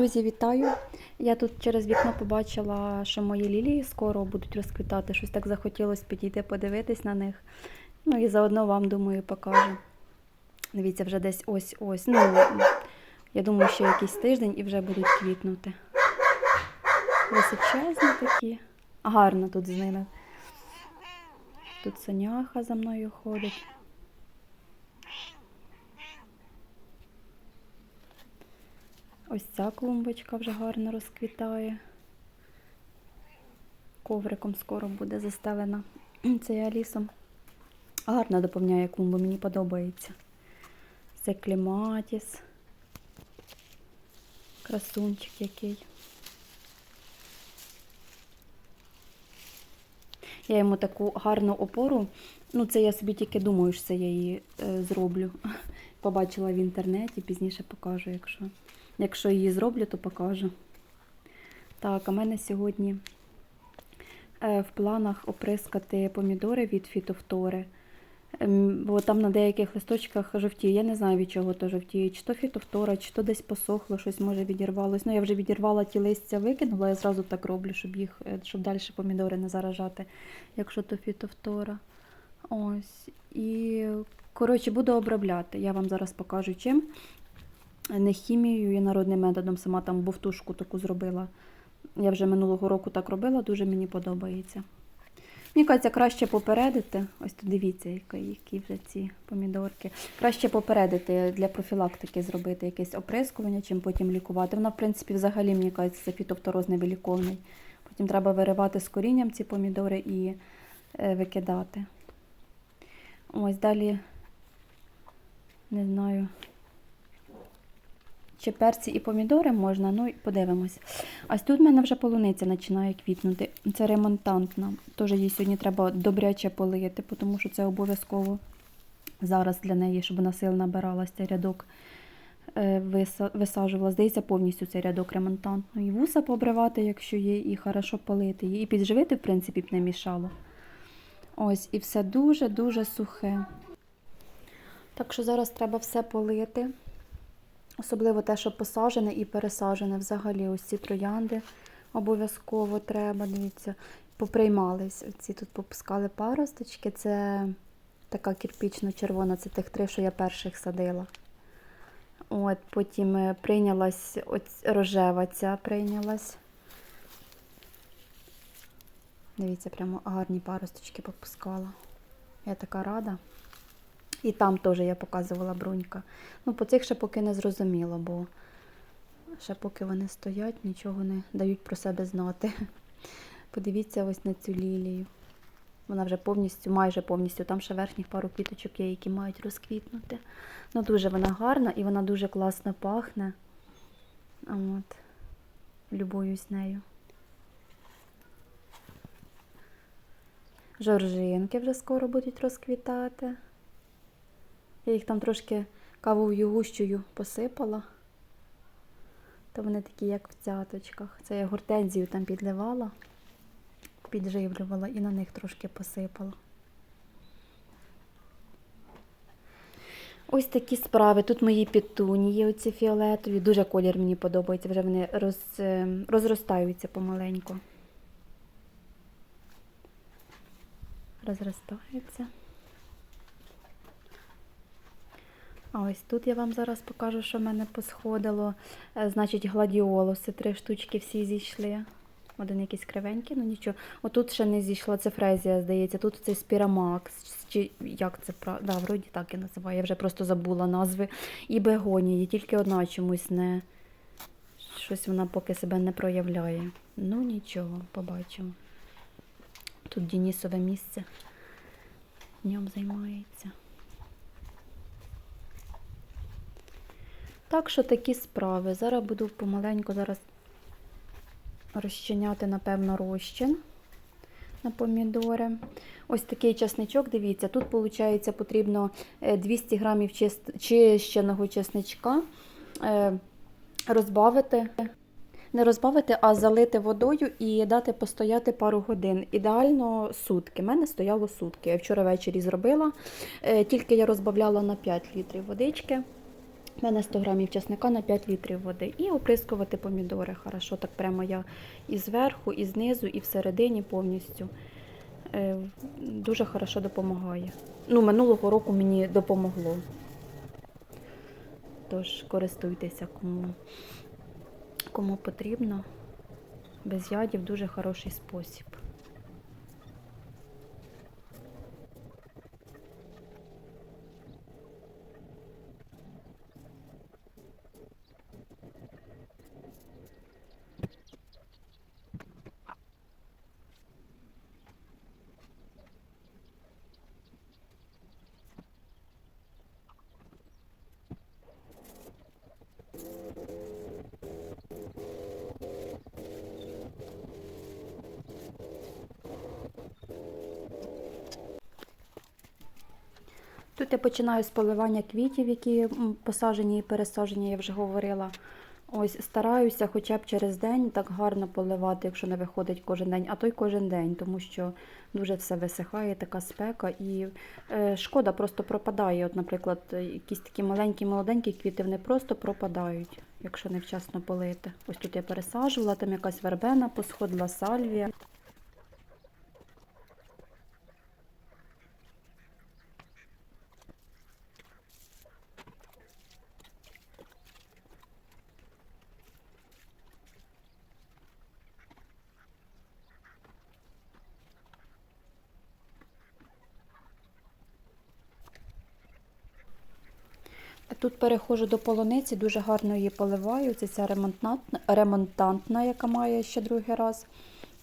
Друзі, вітаю! Я тут через вікно побачила, що мої лілії скоро будуть розквітати. Щось так захотілося підійти подивитись на них. Ну і заодно вам, думаю, покажу. Дивіться, вже десь ось-ось. Ну, я думаю, що якийсь тиждень і вже будуть квітнути. Височезні такі. Гарно тут з ними. Тут соняха за мною ходить. Ось ця клумбочка вже гарно розквітає. Ковриком скоро буде застелена. Це я лісом. Гарно доповняє клумбу, мені подобається. Це кліматіс. Красунчик який. Я йому таку гарну опору. Ну, це я собі тільки думаю, що це я її е, зроблю. Побачила в інтернеті, пізніше покажу, якщо. Якщо її зроблю, то покажу. Так, а мене сьогодні е, в планах оприскати помідори від фітофтори. Ем, Бо там на деяких листочках жовтіє. Я не знаю, від чого то жовтіє. Чи то фітофтора, чи то десь посохло, щось може відірвалось. Ну, я вже відірвала ті листя, викинула, я зразу так роблю, щоб їх, е, щоб далі помідори не заражати, якщо то фітофтора. Ось. І, коротше, буду обробляти. Я вам зараз покажу чим. Не хімією, я народним методом сама там бовтушку таку зробила. Я вже минулого року так робила, дуже мені подобається. Мені кажеться, краще попередити. Ось тут дивіться, які, які вже ці помідорки. Краще попередити для профілактики зробити якесь оприскування, чим потім лікувати. Вона, в принципі, взагалі, мені кажеться, це фітофтороз невиліковний. Потім треба виривати з корінням ці помідори і е, викидати. Ось далі, не знаю. Чи перці і помідори можна, ну і подивимось. Ось тут в мене вже полуниця починає квітнути. Це ремонтантна. Теж їй сьогодні треба добряче полити, тому що це обов'язково зараз для неї, щоб вона сил набиралася, цей рядок е, висаджувала. Здається, повністю цей рядок ремонтантний. І вуса побривати, якщо є, і хорошо полити її. І підживити, в принципі, б не мішало. Ось, і все дуже-дуже сухе. Так що зараз треба все полити. Особливо те, що посаджене і пересаджене. Взагалі, ось ці троянди обов'язково треба. Дивіться, поприймались. Оці тут попускали паросточки. Це така кирпічно-червона, це тих три, що я перших садила. От, потім е, прийнялась оць, рожева ця прийнялась. Дивіться, прямо гарні паросточки попускала. Я така рада. І там теж я показувала брунька. Ну, по цих ще поки не зрозуміло, бо ще поки вони стоять, нічого не дають про себе знати. Подивіться ось на цю лілію. Вона вже повністю, майже повністю, там ще верхніх пару квіточок є, які мають розквітнути. Ну, дуже вона гарна і вона дуже класно пахне. От. Любуюсь нею. Жоржинки вже скоро будуть розквітати. Я їх там трошки кавовою гущею посипала. То вони такі, як в цяточках. Це я гортензію там підливала, підживлювала і на них трошки посипала. Ось такі справи. Тут мої петунії, оці фіолетові. Дуже колір мені подобається, вже вони роз, е, розростаються помаленьку. Розростаються. А ось тут я вам зараз покажу, що в мене посходило. Е, Значить, гладіолуси, три штучки всі зійшли. Один якийсь кривенький, ну нічого. Отут ще не зійшла, це фрезія, здається. Тут цей спірамакс, чи як це? Да, вроді так я називаю, я вже просто забула назви. І бегонії, тільки одна чомусь не. Щось вона поки себе не проявляє. Ну нічого, побачимо. Тут Дінісове місце. Днем займається. Так що такі справи. Зараз буду помаленьку зараз розчиняти, напевно, розчин на помідори. Ось такий часничок, дивіться, тут, виходить, потрібно е, 200 грамів чищеного чесничка е, розбавити. Не розбавити, а залити водою і дати постояти пару годин. Ідеально сутки. У мене стояло сутки. Я вчора ввечері зробила. Е, Тільки я розбавляла на 5 літрів водички. У мене 100 грамів чесника на 5 літрів води. І оприскувати помідори. Хорошо, так прямо я і зверху, і знизу, і всередині повністю. Е, Дуже хорошо допомагає. Ну, минулого року мені допомогло. Тож користуйтеся кому, кому потрібно. Без ядів дуже хороший спосіб. Я починаю з поливання квітів, які м, посаджені і пересаджені, я вже говорила. Ось стараюся хоча б через день так гарно поливати, якщо не виходить кожен день, а то й кожен день, тому що дуже все висихає, така спека, і е, шкода просто пропадає. От, наприклад, якісь такі маленькі, молоденькі квіти, вони просто пропадають, якщо невчасно полити. Ось тут я пересаджувала, там якась вербена посходила, сальвія. Тут переходжу до полуниці, дуже гарно її поливаю. Це ця ремонтантна, ремонтантна, яка має ще другий раз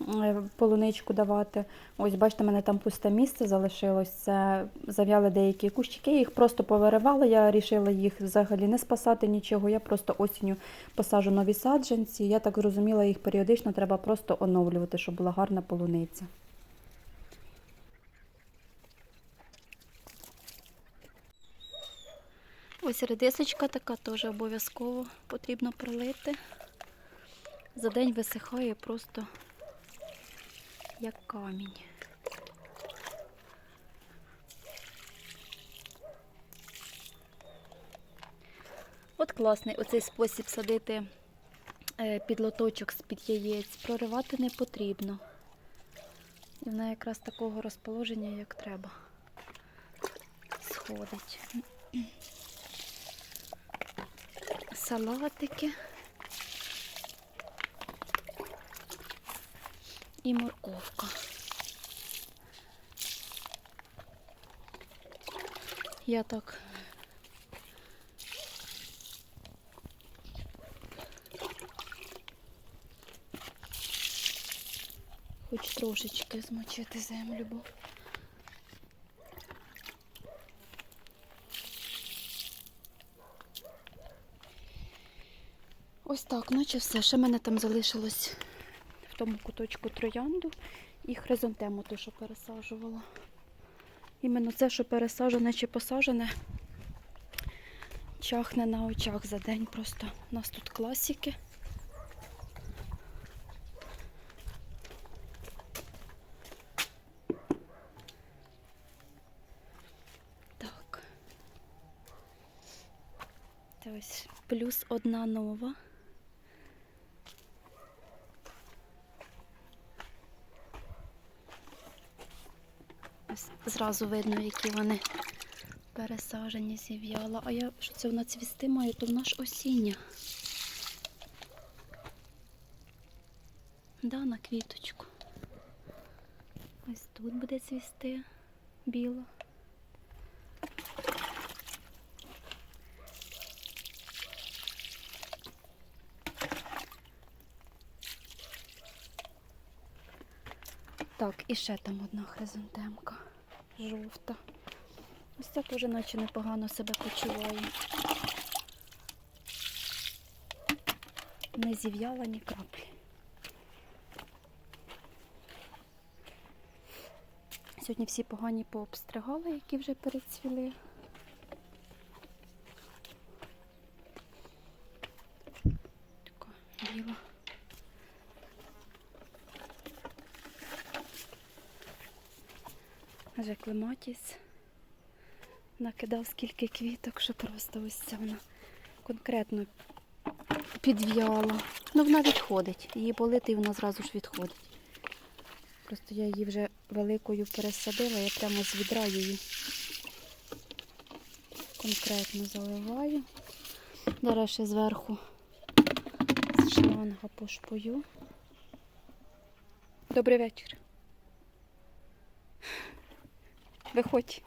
е, полуничку давати. Ось, бачите, в мене там пусте місце залишилось. Це зав'яли деякі кущики, їх просто повиривала. Я вирішила їх взагалі не спасати нічого. Я просто осінню посаджу нові саджанці. Я так зрозуміла, їх періодично треба просто оновлювати, щоб була гарна полуниця. Ось редисочка така теж обов'язково потрібно пролити. За день висихає просто як камінь. От класний оцей спосіб садити е, під лоточок з-під яєць. Проривати не потрібно. І вона якраз такого розположення, як треба, сходить салатики і морковка. Я так хоч трошечки змочити землю, бо Ось так, наче все. Ще мене там залишилось в тому куточку троянду і хризантему, ту, що пересаджувала. Іменно це, що пересаджене чи посаджене, чахне на очах за день. Просто у нас тут класики. Так. Це ось плюс одна нова. Ось Зразу видно, які вони пересажені, зів'яла. А я що це вона цвісти має, то вона ж осіння. Да, на квіточку. Ось тут буде цвісти біла. Так, і ще там одна хризантемка жовта. Ось ця теж наче непогано себе почуває. Не зів'яла ні краплі. Сьогодні всі погані пообстригали, які вже перецвіли. Така біла. Вже клематіс накидав скільки квіток, що просто ось ця вона конкретно підв'яла. Ну, вона відходить. Її полити і вона зразу ж відходить. Просто я її вже великою пересадила, я прямо з відра її конкретно заливаю. Зараз ще зверху з шланга пошпою. Добрий вечір. Виходь.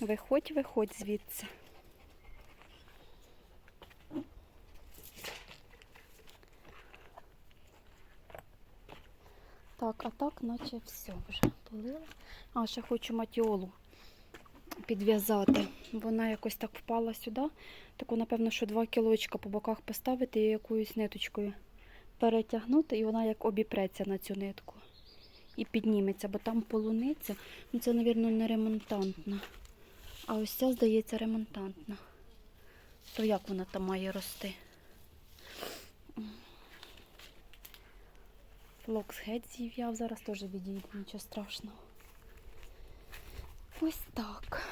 Виходь, виходь звідси. Так, а так, наче все вже полила. А, ще хочу матіолу підв'язати. Вона якось так впала сюди. Таку, напевно, що два кілочка по боках поставити і якоюсь ниточкою перетягнути, і вона як обіпреться на цю нитку. І підніметься, бо там полуниця. Ну, це, мабуть, не ремонтантна. А ось ця, здається, ремонтантна. То як вона там має рости? Флокс геть зів'яв, зараз теж відійде, нічого страшного. Ось так.